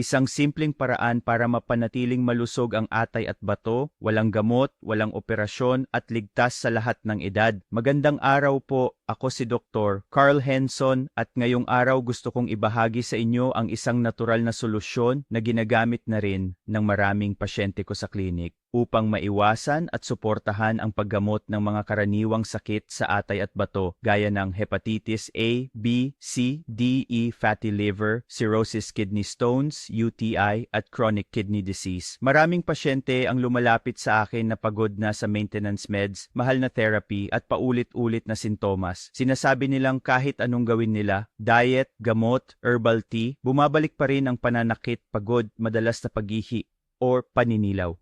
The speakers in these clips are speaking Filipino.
Isang simpleng paraan para mapanatiling malusog ang atay at bato, walang gamot, walang operasyon at ligtas sa lahat ng edad. Magandang araw po, ako si Dr. Carl Henson at ngayong araw gusto kong ibahagi sa inyo ang isang natural na solusyon na ginagamit na rin ng maraming pasyente ko sa klinik upang maiwasan at suportahan ang paggamot ng mga karaniwang sakit sa atay at bato gaya ng hepatitis A, B, C, D, E, fatty liver, cirrhosis kidney stones, UTI at chronic kidney disease. Maraming pasyente ang lumalapit sa akin na pagod na sa maintenance meds, mahal na therapy at paulit-ulit na sintomas. Sinasabi nilang kahit anong gawin nila, diet, gamot, herbal tea, bumabalik pa rin ang pananakit, pagod, madalas na paghihi or paninilaw.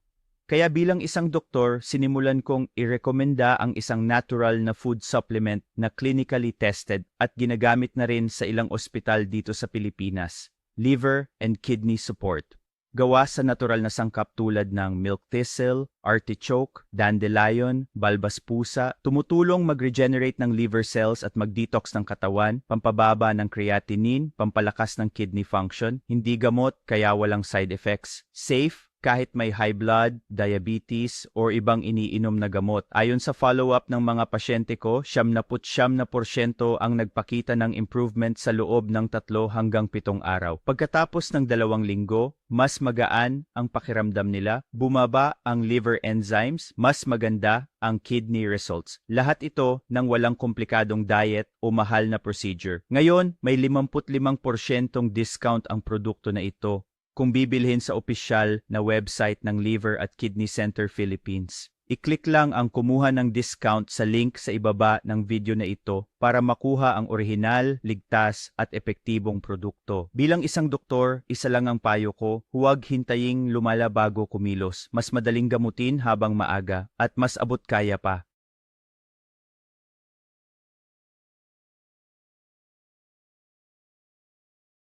Kaya bilang isang doktor, sinimulan kong irekomenda ang isang natural na food supplement na clinically tested at ginagamit na rin sa ilang ospital dito sa Pilipinas, liver and kidney support. Gawa sa natural na sangkap tulad ng milk thistle, artichoke, dandelion, balbas pusa, tumutulong mag-regenerate ng liver cells at mag-detox ng katawan, pampababa ng creatinine, pampalakas ng kidney function, hindi gamot kaya walang side effects, safe, kahit may high blood, diabetes, or ibang iniinom na gamot. Ayon sa follow-up ng mga pasyente ko, siyam na siyam na porsyento ang nagpakita ng improvement sa loob ng tatlo hanggang pitong araw. Pagkatapos ng dalawang linggo, mas magaan ang pakiramdam nila, bumaba ang liver enzymes, mas maganda ang kidney results. Lahat ito ng walang komplikadong diet o mahal na procedure. Ngayon, may 55% discount ang produkto na ito kung bibilhin sa opisyal na website ng Liver at Kidney Center Philippines. I-click lang ang kumuha ng discount sa link sa ibaba ng video na ito para makuha ang orihinal, ligtas at epektibong produkto. Bilang isang doktor, isa lang ang payo ko, huwag hintaying lumala bago kumilos. Mas madaling gamutin habang maaga at mas abot kaya pa.